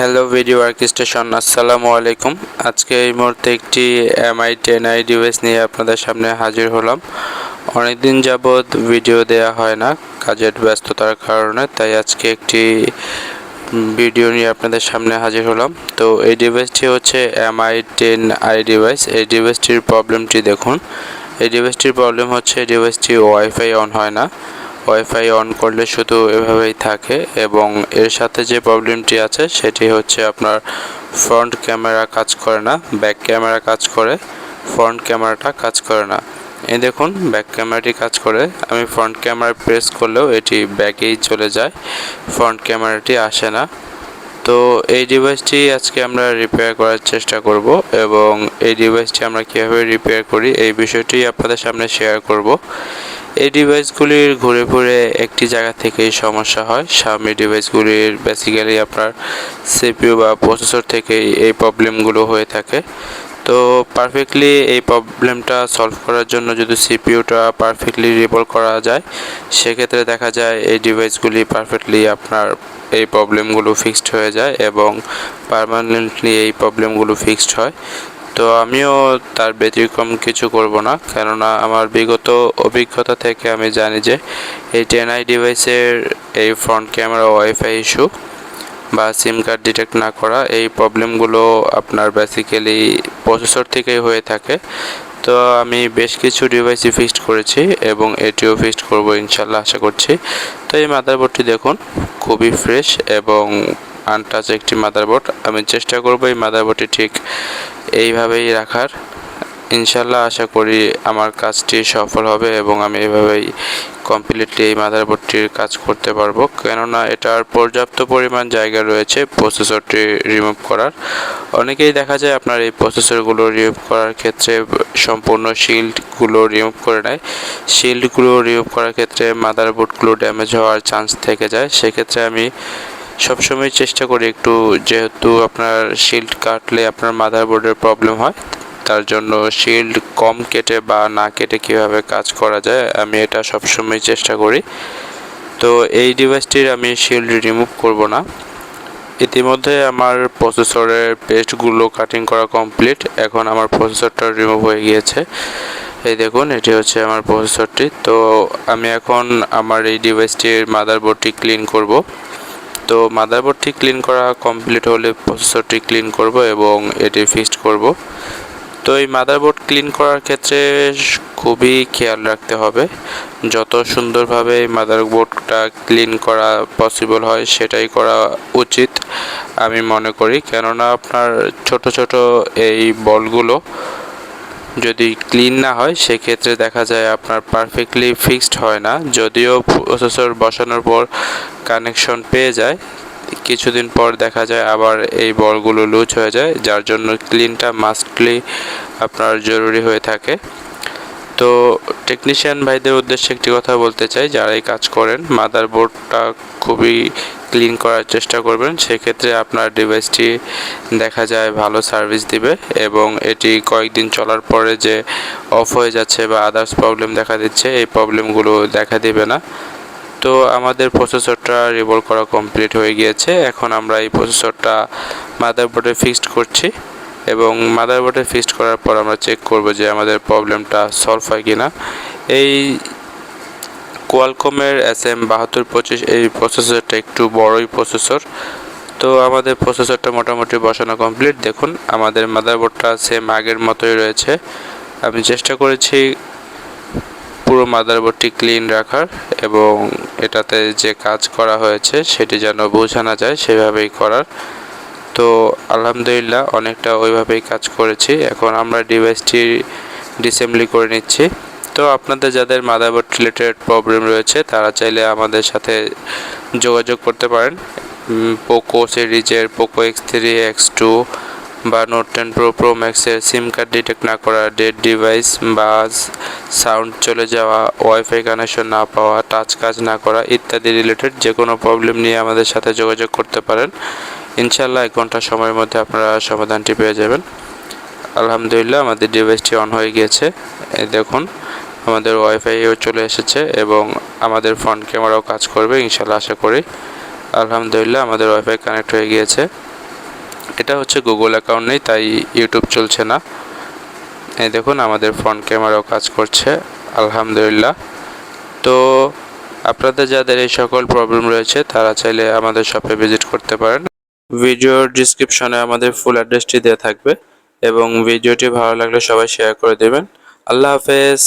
Hello video station আসসালামু আলাইকুম আজকে এই মুহূর্তে একটি এমআই টেন আই ডিভাইস নিয়ে আপনাদের সামনে হাজির হলাম। অনেকদিন যাবৎ ভিডিও দেয়া হয় না, কাজের ব্যস্ততার কারণে, তাই আজকে একটি ভিডিও নিয়ে আপনাদের সামনে হাজির হলাম। তো এই ডিভাইসটি হচ্ছে এমআই টেন আই ডিভাইস এই ডিভাইসটির প্রবলেমটি দেখুন। এই ডিভাইসটির প্রবলেম হচ্ছে, এই ডিভাইসটি ওয়াইফাই অন হয় না। ওয়াইফাই অন করলে শুধু এভাবেই থাকে এবং এর সাথে যে প্রবলেমটি আছে, সেটি হচ্ছে আপনার ফ্রন্ট ক্যামেরা কাজ করে না ব্যাক ক্যামেরা কাজ করে ফ্রন্ট ক্যামেরাটা কাজ করে না। এই দেখুন ব্যাক ক্যামেরাটি কাজ করে, আমি ফ্রন্ট ক্যামেরা প্রেস করলেও এটি ব্যাকেই চলে যায় ফ্রন্ট ক্যামেরাটি আসে না। তো এই ডিভাইসটি আজকে আমরা রিপেয়ার করার চেষ্টা করব এবং এই ডিভাইসটি আমরা কীভাবে রিপেয়ার করি, এই বিষয়টি আপনাদের সামনে শেয়ার করব। এই ডিভাইসগুলির ঘুরে ঘুরে একটি জায়গা থেকেই সমস্যা হয়। সামনে ডিভাইসগুলির বেসিক্যালি আপনার সিপিইউ বা প্রসেসর থেকেই এই প্রবলেমগুলো হয়ে থাকে। তো পারফেক্টলি এই প্রবলেমটা সলভ করার জন্য যদি সিপিইউটা পারফেক্টলি রিপোর্ট করা যায়, সেক্ষেত্রে দেখা যায় এই ডিভাইসগুলি পারফেক্টলি আপনার এই প্রবলেমগুলো ফিক্সড হয়ে যায় এবং পারমানেন্টলি এই প্রবলেমগুলো ফিক্সড হয়। তো আমিও তার ব্যতিক্রম কিছু করব না, কেননা আমার বিগত অভিজ্ঞতা থেকে আমি জানি যে এই টেন আই ডিভাইসের এই ফ্রন্ট ক্যামেরা ওয়াইফাই ইস্যু বা সিম কার্ড ডিটেক্ট না করা, এই প্রবলেমগুলো আপনার বেসিক্যালি প্রসেসর থেকেই হয়ে থাকে। তো আমি বেশ কিছু ডিভাইসই ফিক্সড করেছি এবং এটিও ফিক্সড করব ইনশাল্লাহ আশা করছি। তো এই মাদারবোর্ডটি দেখুন, খুবই ফ্রেশ এবং আনটাচ একটি মাদারবোর্ড আমি চেষ্টা করব এই মাদারবোর্ডটি ঠিক এইভাবেই রাখার। ইনশাল্লাহ আশা করি আমার কাজটি সফল হবে এবং আমি এভাবেই কমপ্লিটলি এই মাদারবোর্ডটির কাজ করতে পারব। কেননা এটার পর্যাপ্ত পরিমাণ জায়গা রয়েছে প্রসেসরটি রিমুভ করার। অনেকেই দেখা যায় আপনার এই প্রসেসরগুলো রিমুভ করার ক্ষেত্রে সম্পূর্ণ শিল্ডগুলো রিমুভ করে নেয়। শিল্ডগুলো রিমুভ করার ক্ষেত্রে মাদারবোর্ডগুলো ড্যামেজ হওয়ার চান্স থেকে যায়। সেক্ষেত্রে আমি সবসময় চেষ্টা করি একটু, যেহেতু আপনার শিল্ড কাটলে আপনার মাদারবোর্ডের প্রবলেম হয়, তার জন্য শিল্ড কম কেটে বা না কেটে কীভাবে কাজ করা যায়, আমি এটা সবসময় চেষ্টা করি। তো এই ডিভাইসটির আমি শিল্ড রিমুভ করব না। ইতিমধ্যে আমার প্রসেসরের পেস্টগুলো কাটিং করা কমপ্লিট এখন আমার প্রসেসরটা রিমুভ হয়ে গিয়েছে। এই দেখুন, এটি হচ্ছে আমার প্রসেসরটি তো আমি এখন আমার এই ডিভাইসটির মাদারবোর্ডটি ক্লিন করব। তো মাদারবোর্ডটি ক্লিন করা কমপ্লিট হলে প্রসেসরটি ক্লিন করব এবং এটি ফিক্সড করব। তো এই মাদারবোর্ড ক্লিন করার ক্ষেত্রে খুবই খেয়াল রাখতে হবে। যত সুন্দরভাবে এই মাদারবোর্ডটা ক্লিন করা পসিবল হয় সেটাই করা উচিত আমি মনে করি। কেননা আপনার ছোট ছোট এই বলগুলো যদি ক্লিন না হয়, সেক্ষেত্রে দেখা যায় আপনার পারফেক্টলি ফিক্সড হয় না। যদিও প্রসেসর বসানোর পর কানেকশন পেয়ে যায়, কিছুদিন পর দেখা যায় আবার এই বলগুলো লুজ হয়ে যায়, যার জন্য ক্লিনটা মাস্টলি আপনার জরুরি হয়ে থাকে। তো টেকনিশিয়ান ভাইদের উদ্দেশ্যে একটি কথা বলতে চাই যারা এই কাজ করেন মাদারবোর্ডটা খুবই ক্লিন করার চেষ্টা করবেন, সেক্ষেত্রে আপনার ডিভাইসটি দেখা যায় ভালো সার্ভিস দিবে এবং এটি কয়েকদিন চলার পরে যে অফ হয়ে যাচ্ছে বা আদার্স প্রবলেম দেখা দিচ্ছে, এই প্রবলেমগুলো দেখা দিবে না। তো আমাদের প্রসেসরটা রিভলভ করা কমপ্লিট হয়ে গিয়েছে। এখন আমরা এই প্রসেসরটা মাদারবোর্ডে ফিক্সড করছি এবং মাদারবোর্ডে ফিক্সড করার পর আমরা চেক করব যে আমাদের প্রবলেমটা সলভ হয় কি না এই কোয়ালকমের এস এম বাহাত্তর পঁচিশ, এই প্রসেসরটা একটু বড়ই প্রসেসর তো আমাদের প্রসেসরটা মোটামুটি বসানো কমপ্লিট দেখুন, আমাদের মাদারবোর্ডটা সেম আগের মতোই রয়েছে। আমি চেষ্টা করেছি পুরো মাদারবোর্ডটি ক্লিন রাখার এবং এটাতে যে কাজ করা হয়েছে, সেটি যেন বোঝানো যায় সেভাবেই করার। তো আলহামদুলিল্লাহ, অনেকটা ওইভাবেই কাজ করেছি। এখন আমরা ডিভাইসটি ডিসেম্বলি করে নিচ্ছি। তো আপনাদের যাদের মাদারবোর্ড রিলেটেড প্রবলেম রয়েছে, তারা চাইলে আমাদের সাথে যোগাযোগ করতে পারেন। পোকো সিরিজের Poco X three X two বা নোট টেন প্রো প্রো ম্যাক্সের সিম কার্ড ডিটেক্ট না করা ডেড ডিভাইস বা সাউন্ড চলে যাওয়া ওয়াইফাই কানেকশন না পাওয়া টাচ কাজ না করা ইত্যাদি রিলেটেড যে কোনো প্রবলেম নিয়ে আমাদের সাথে যোগাযোগ করতে পারেন। ইনশাল্লাহ এক ঘণ্টা সময়ের মধ্যে আপনারা সমাধানটি পেয়ে যাবেন। আলহামদুলিল্লাহ, আমাদের ডিভাইসটি অন হয়ে গিয়েছে। দেখুন আমাদের ওয়াইফাইও চলে এসেছে এবং আমাদের ফ্রন্ট ক্যামেরাও কাজ করবে, ইনশাল্লাহ আশা করি। আলহামদুলিল্লাহ আমাদের ওয়াইফাই কানেক্ট হয়ে গিয়েছে। এটা হচ্ছে গুগল অ্যাকাউন্ট নেই, তাই ইউটিউব চলছে না। এই দেখুন, আমাদের ফ্রন্ট ক্যামেরাও কাজ করছে, আলহামদুলিল্লাহ। তো আপনাদের যাদের এই সকল প্রবলেম রয়েছে, তারা চাইলে আমাদের শপে ভিজিট করতে পারেন। ভিডিওর ডিসক্রিপশনে আমাদের ফুল অ্যাড্রেসটি দেওয়া থাকবে এবং ভিডিওটি ভালো লাগলে সবাই শেয়ার করে দেবেন। আল্লাহ হাফেজ।